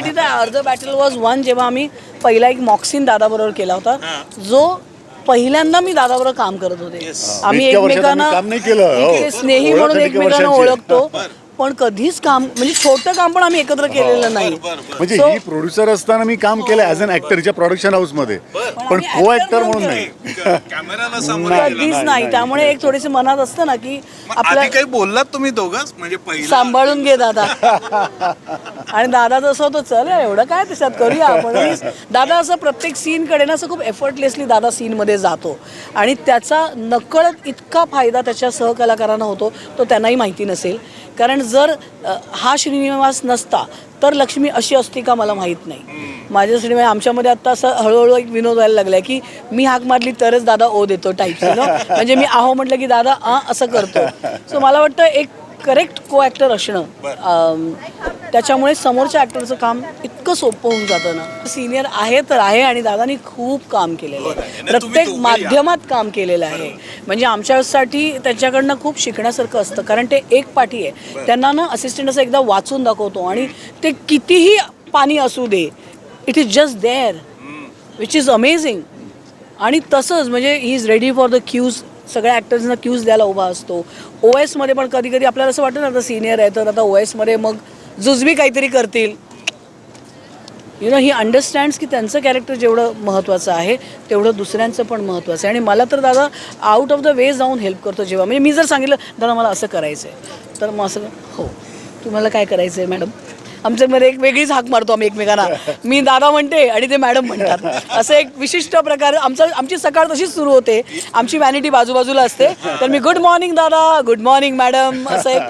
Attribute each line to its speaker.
Speaker 1: माझ्यासाठी तर अर्ध बॅटल वॉज वन जेव्हा आम्ही पहिला एक मॉक्सिन दादाबरोबर केला होता जो पहिल्यांदा मी दादाबरोबर काम करत होते आम्ही
Speaker 2: इतक्या वर्षात
Speaker 1: एकमेकांना
Speaker 2: आम्ही काम नाही केलं. हो.
Speaker 1: स्नेही म्हणून एकमेकांना. ओळखतो पण कधीच काम म्हणजे छोटं काम पण आम्ही एकत्र केलेलं नाही.
Speaker 2: म्हणजे
Speaker 1: So-
Speaker 2: ही प्रोड्युसर असताना मी काम केलं ॲज अन ऍक्टरच्या प्रोडक्शन हाऊसमध्ये. पण
Speaker 1: आम्ही
Speaker 2: को
Speaker 1: actor
Speaker 2: ऍक्टर म्हणून. नाही.
Speaker 3: कॅमेराला सामोरं
Speaker 2: नाही,
Speaker 3: गेलं.
Speaker 1: कधीच
Speaker 2: नाही.
Speaker 1: त्यामुळे एक थोडीशी मनात असतं ना की
Speaker 3: मग
Speaker 1: आपल्या
Speaker 3: काही बोललात तुम्ही दोघंच म्हणजे पहिला
Speaker 1: सांभाळून घे दादा. आणि दादा जसं होतं चल एवढं काय त्याच्यात करूया आपण? आणि दादा असं प्रत्येक सीनकडे ना असं खूप एफर्टलेसली दादा सीनमध्ये जातो. आणि त्याचा नकळत इतका फायदा त्याच्या सहकलाकारांना होतो तो त्यांनाही माहिती नसेल. कारण जर हा श्रीनिवास नसता तर लक्ष्मी अशी असती का मला माहीत नाही. माझ्यासाठी म्हणजे आमच्यामध्ये आता असं हळूहळू एक विनोद व्हायला लागलाय की मी हाक मारली तरच दादा ओ देतो टाईप म्हणजे मी आहो म्हटलं की दादा आ असं करतो. सो मला वाटतं एक करेक्ट को ॲक्टर असणं त्याच्यामुळे समोरच्या ॲक्टरचं काम इतकं सोपं होऊन जातं ना. सिनियर आहे तर आहे आणि दादानी खूप काम केलेलं आहे.
Speaker 3: तुम्ही
Speaker 1: प्रत्येक माध्यमात काम केलेलं आहे. म्हणजे आमच्यासाठी त्याच्याकडनं खूप शिकण्यासारखं असतं. कारण ते एक पाठी आहे. त्यांना ना असिस्टंट असं एकदा वाचून दाखवतो आणि ते कितीही पाणी असू दे it is just there which is amazing आणि तसंच म्हणजे he is ready for the cues सगळ्या ॲक्टर्सना क्यूज द्यायला उभा असतो. ओ एसमध्ये पण कधी कधी आपल्याला असं वाटतं ना आता सिनियर आहे तर आता ओ एसमध्ये मग जुजबी काहीतरी करतील. यु नो ही अंडरस्टँड्स की त्यांचं कॅरेक्टर जेवढं महत्त्वाचं आहे तेवढं दुसऱ्यांचं पण महत्त्वाचं आहे. आणि मला तर दादा आउट ऑफ द वे जाऊन हेल्प करतो जेव्हा. म्हणजे मी जर सांगितलं दादा मला असं करायचं आहे तर मग असं हो तुम्हाला काय करायचं आहे मॅडम आमच्यामध्ये एक वेगळीच हाक मारतो आम्ही एकमेकांना. मी दादा म्हणते आणि ते मॅडम म्हणतात. असं एक विशिष्ट प्रकार आमचं आमची सकाळ तशीच सुरू होते. आमची व्हॅनिटी बाजूबाजूला असते. तर मी गुड मॉर्निंग दादा. गुड मॉर्निंग मॅडम असं एक